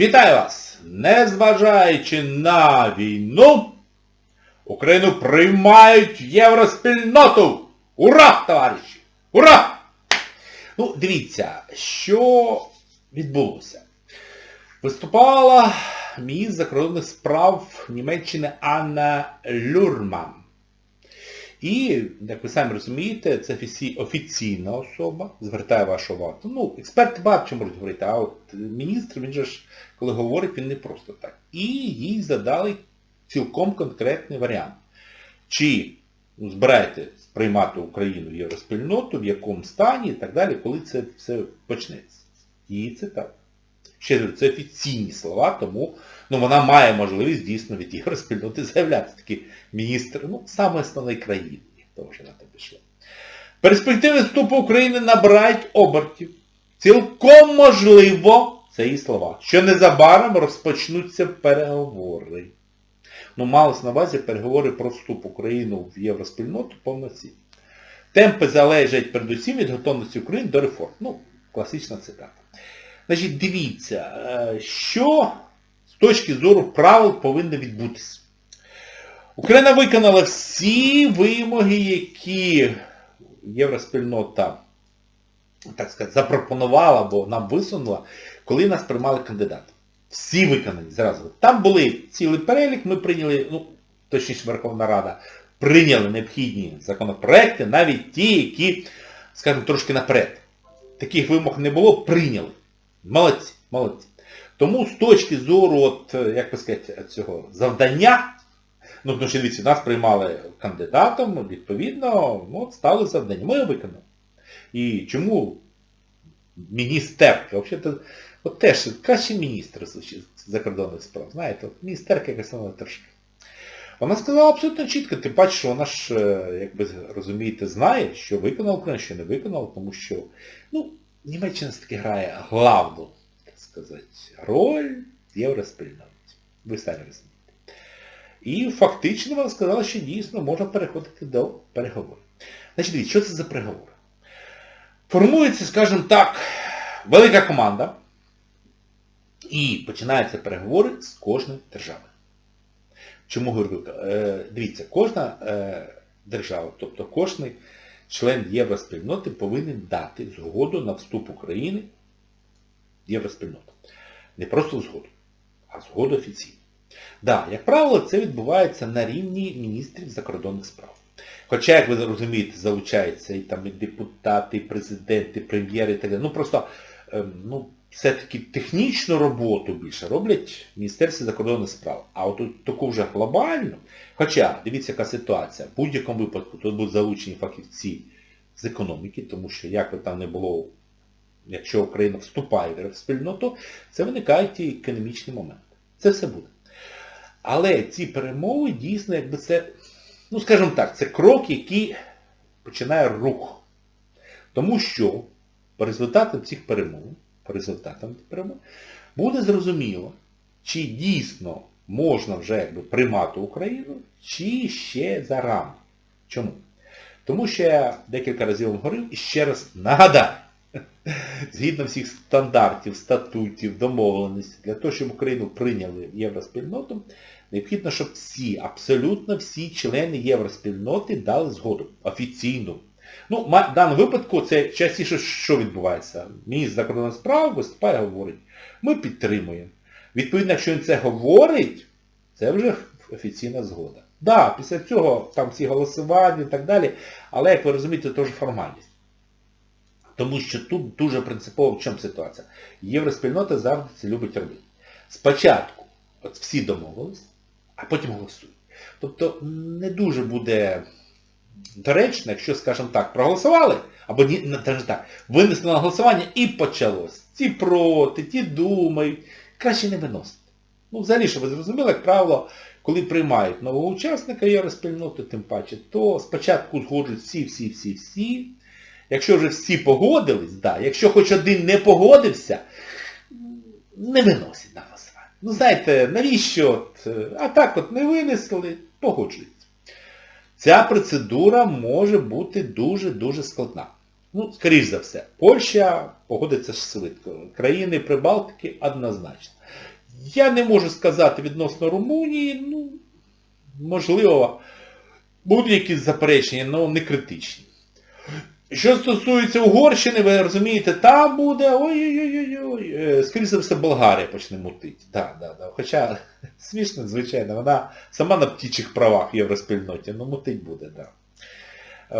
Вітаю вас! Незважаючи на війну, Україну приймають євроспільноту! Ура, товариші! Ура! Ну, дивіться, що відбулося. Виступала міністр закордонних справ Німеччини Анна Люрман. І, як ви самі розумієте, це офіційна особа, звертає вашу увагу. Ну, експерти багато чому можуть говорити, а от міністр, він же ж, коли говорить, він не просто так. І їй задали цілком конкретний варіант. Чи збираєте приймати Україну в євроспільноту, в якому стані і так далі, коли це все почнеться. І це так. Ще це офіційні слова, тому ну, вона має можливість дійсно від євроспільноти заявляти такий міністр, ну, саме основної країни, то вже на те пішло. Перспективи вступу України набирають обертів. Цілком можливо, це її слова, що незабаром розпочнуться переговори. Ну, малось на увазі переговори про вступ України в євроспільноту повноцінно. Темпи залежать передусім від готовності України до реформ. Ну, класична цитата. Значить, дивіться, е, що з точки зору правил повинно відбутися. Україна виконала всі вимоги, які євроспільнота, так сказати, запропонувала або нам висунула, коли нас приймали кандидати. Всі виконані зразу. Там були цілий перелік, ми прийняли, ну, точніше Верховна Рада, прийняли необхідні законопроекти, навіть ті, які, скажімо, трошки наперед. Таких вимог не було, прийняли. Молодці, молодці. Тому з точки зору, от, е, як би сказати, цього завдання, ну, тому що дивіться, нас приймали кандидатом, відповідно, ну, от стали завдання. Ми його виконали. І чому міністерка, взагалі, от теж краще міністр закордонних справ, знаєте, от міністерка якась вона трошки. Вона сказала абсолютно чітко, тим паче, що вона ж, е, як ви розумієте, знає, що виконала Україна, що не виконала, тому що, ну, Німеччина все-таки грає главну, так сказати, роль євроспільноті. Ви самі розумієте. І фактично вона сказала, що дійсно можна переходити до переговорів. Значить, дивіться, що це за переговори? Формується, скажімо так, велика команда, і починаються переговори з кожної держави. Чому говорю? Е, Дивіться, кожна е, держава, тобто кожний член євроспільноти повинен дати згоду на вступ України в євроспільноту. Не просто згоду, а згоду офіційну. Да, як правило, це відбувається на рівні міністрів закордонних справ. Хоча, як ви розумієте, залучаються і там і депутати, і президенти, прем'єри і так далі. Ну просто ем, ну, все-таки технічну роботу більше роблять в Міністерстві закордонних справ. А от таку вже глобальну, хоча, дивіться, яка ситуація, в будь-якому випадку тут будуть залучені фахівці з економіки, тому що як би там не було, якщо Україна вступає в спільноту, це виникають і економічні моменти. Це все буде. Але ці перемови дійсно, якби це, ну скажімо так, це крок, який починає рух. Тому що по результатам цих перемов, по результатам цих буде зрозуміло, чи дійсно можна вже якби приймати Україну, чи ще зарано. Чому? Тому що я декілька разів говорив і ще раз нагадаю, згідно всіх стандартів, статутів, домовленостей, для того, щоб Україну прийняли в євроспільноту, необхідно, щоб всі, абсолютно всі члени євроспільноти дали згоду офіційну. Ну, в даному випадку це частіше що відбувається? Міністр закордонних справ виступає говорить, ми підтримуємо. Відповідно, якщо він це говорить, це вже офіційна згода. Так, да, після цього там всі голосування і так далі, але, як ви розумієте, це вже формальність. Тому що тут дуже принципово в чому ситуація. Євроспільнота завжди це любить робити. Спочатку от всі домовились, а потім голосують. Тобто не дуже буде доречно, якщо, скажімо так, проголосували, або ні, навіть так, винесли на голосування і почалось. Ті проти, ті думають. Краще не виносити. Ну, взагалі, щоб ви зрозуміли, як правило, коли приймають нового учасника євроспільноти, тим паче, то спочатку згоджують всі-всі-всі-всі. Якщо вже всі погодились, да, якщо хоч один не погодився, не виносять на голосування. Ну знаєте, навіщо? От, а так от не винесли, погоджуються. Ця процедура може бути дуже-дуже складна. Ну, скоріш за все, Польща погодиться швидко. Країни Прибалтики однозначно. я не можу сказати відносно Румунії, ну, можливо, будуть якісь заперечення, але не критичні. Що стосується Угорщини, ви розумієте, там буде ой-ой-ой, е, скоріше все, Болгарія почне мутити. Да, да, да. Хоча смішно, звичайно, вона сама на птічих правах в євроспільноті, ну мутить буде, так. Да.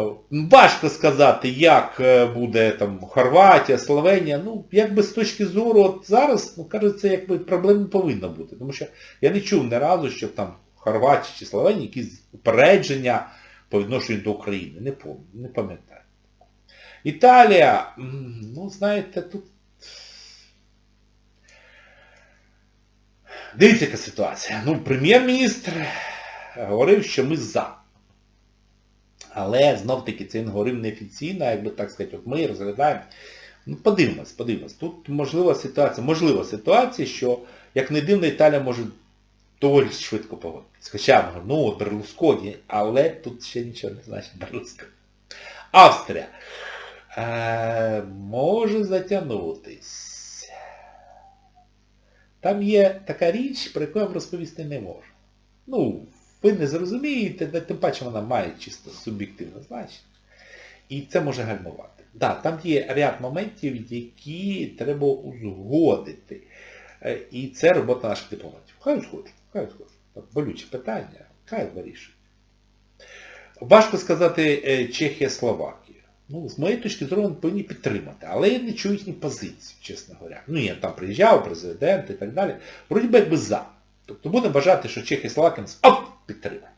Е, Важко сказати, як е, буде там Хорватія, Словенія. Ну, якби з точки зору, от зараз, ну, кажеться, якби проблем не повинно бути. Тому що я не чув ні разу, щоб там Хорватія чи Словенія якісь упередження по відношенню до України. Не пам'ятаю. Італія, ну, знаєте, тут... Дивіться, яка ситуація. Ну, прем'єр-міністр говорив, що ми за. Але знов-таки це він говорив неофіційно, якби так сказати, от ми розглядаємо. Ну, подивимось, подивимось. Тут можлива ситуація, можлива ситуація, що, як не дивно, Італія може доволі швидко погодитися. Хоча, ну, Берлусконі, але тут ще нічого не значить Берлусконі. Австрія. Е, може затягнутись. Там є така річ, про яку я вам розповісти не можу. Ну, ви не зрозумієте, тим паче вона має чисто суб'єктивне значення. І це може гальмувати. Так, да, там є ряд моментів, які треба узгодити. Е, І це робота наших дипломатів. Хай узгоджують, хай узгоджують. Так, Болюче питання, хай вирішують. Важко сказати е, Чехія, Словакія. Ну, з моєї точки зору, вони повинні підтримати. Але я не чую їхні позиції, чесно говоря. Ну, я там приїжджав, президент і так далі. Вроді би якби за. Тобто будемо вважати, що і оп, підтримає.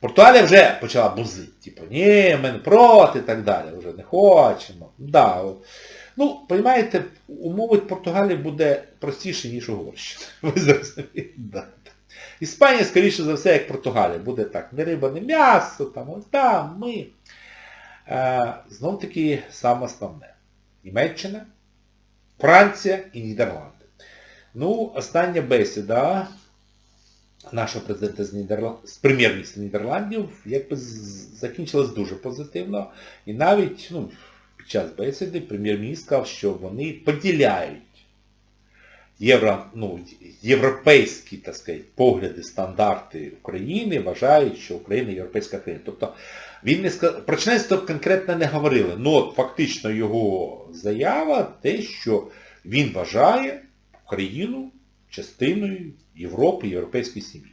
Португалія вже почала бузити. Типу, ні, ми не проти і так далі. Вже не хочемо. Да. Ну, розумієте, умовить Португалії буде простіше, ніж Угорщина. Ви зрозумієте? Іспанія, скоріше за все, як Португалія. Буде так, не риба, не м'ясо, там, ось там, ми. Е, знов таки саме основне. Німеччина, Франція і Нідерланди. Ну, остання бесіда нашого президента з, Нідерланд... з прем'єр-міністра Нідерландів якби закінчилась дуже позитивно. І навіть ну, під час бесіди прем'єр-міністр сказав, що вони поділяють євро, ну, європейські так сказати, погляди, стандарти України, вважають, що Україна європейська країна. Тобто він не сказав, про членство конкретно не говорили, от фактично його заява те, що він вважає Україну частиною Європи, європейської сім'ї.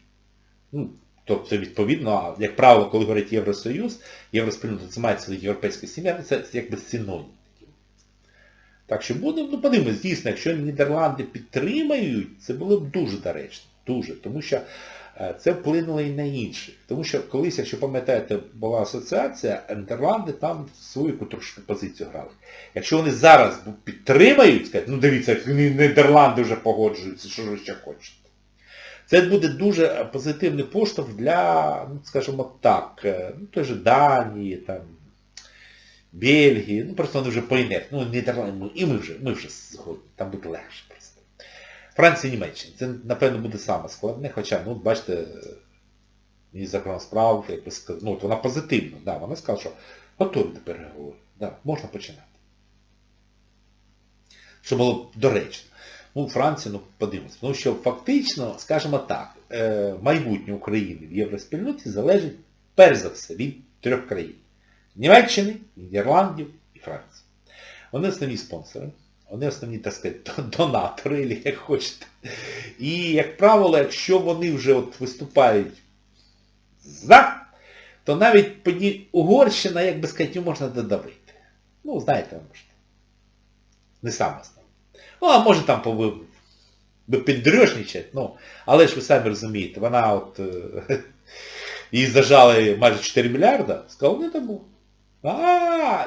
Ну, тобто, відповідно, як правило, коли говорять Євросоюз, Євроспільнота це має свою європейська сім'я, це якби синонім. Так що буде, ну подивимось, дійсно, якщо Нідерланди підтримають, це було б дуже доречно. Дуже. Тому що це вплинуло і на інших. Тому що колись, якщо пам'ятаєте, була асоціація, Нідерланди там свою трошки позицію грали. Якщо вони зараз підтримають, скажуть, ну дивіться, Нідерланди вже погоджуються, що ж ви ще хочете. Це буде дуже позитивний поштовх для, ну, скажімо так, ну, той же Данії, там, Бельгії, ну просто вони вже по інерції, ну Нідерланди, і ми вже, ми вже згодні, там буде легше просто. Франція Німеччина. Це, напевно, буде саме складне, хоча, ну, бачите, міністр справ, як би сказав, ну, вона позитивна, да, вона сказала, що готові до переговорів, да, можна починати. Що було доречно. Ну, Франція, ну, подивимось. Тому що фактично, скажімо так, майбутнє України в євроспільноті залежить, перш за все, від трьох країн. Німеччини, Нідерландів і Франції. Вони основні спонсори, вони основні, так сказати, донатори, як хочете. І, як правило, якщо вони вже от виступають за, то навіть по ній Угорщина, як би сказати, можна додавити. Ну, знаєте, може. Не саме основне. Ну, а може там би піддрьошничать, ну, але ж ви самі розумієте, вона от її зажали майже 4 мільярда, сказали, не тому. А,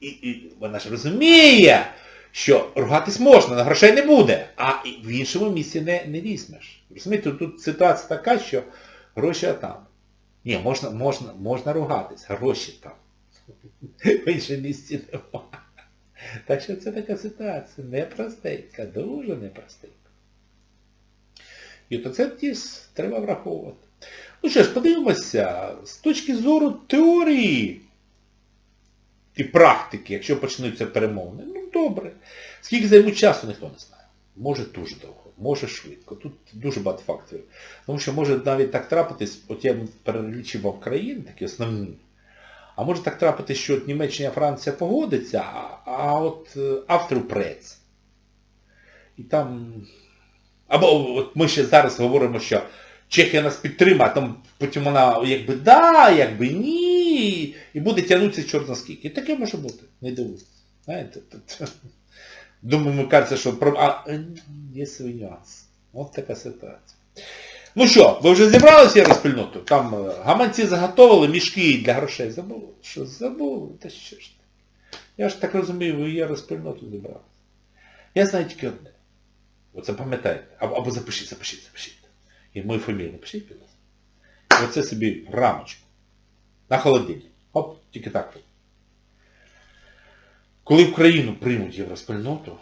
і, і вона ж розуміє, що ругатись можна, але грошей не буде, а в іншому місці не, не візьмеш. Розумієте, тут ситуація така, що гроші там. Ні, можна, можна, можна ругатись, гроші там. В іншому місці немає. Так що це така ситуація непростенька, дуже непростенька. І то це треба враховувати. Ну що ж, подивимося, з точки зору теорії і практики, якщо почнуться перемовини, ну добре. Скільки займуть часу, ніхто не знає. Може дуже довго. може швидко. Тут дуже багато факторів. Тому що може навіть так трапитись, от я перелічував країни, такі основні. А може так трапитись, що от Німеччина, Франція погодиться, а, а от е, автор прець. І там. Або от ми ще зараз говоримо, що Чехія нас підтримає, а там потім вона якби да, якби ні. І буде тягнутися чорт на скільки. І таке може бути. Не дивуйтесь. Знаєте. Думаю, мені кажеться, що про... А, е, є свій нюанс. От така ситуація. Ну що, ви вже зібралися євроспільноту? Там е, гаманці заготовили, мішки для грошей забули. Що забули? Та що ж? Я ж так розумію, ви євроспільноту зібралися. Я знаю тільки одне. Оце пам'ятаєте. Або, запишіть, запишіть, запишіть. І мою фамілію напишіть, будь ласка. І оце собі рамочку. На холодильник. Оп, тільки так. Коли в країну приймуть євроспільноту,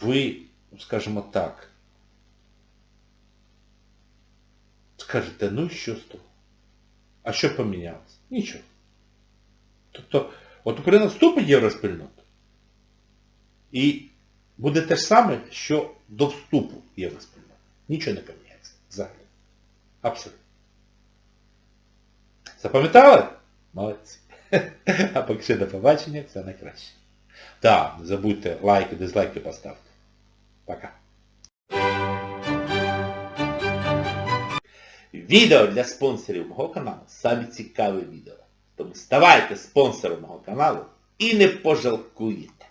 ви, скажімо так, скажете, ну що з того? А що помінялося? Нічого. Тобто, от Україна вступить в євроспільноту і буде те ж саме, що до вступу в євроспільноту. Нічого не поміняється. Взагалі. Абсолютно. Запам'ятали? Молодці. А поки що до побачення, все найкраще. Так, не забудьте лайки, дизлайки поставити. Пока. Відео для спонсорів мого каналу самі цікаві відео. Тому ставайте спонсором мого каналу і не пожалкуєте.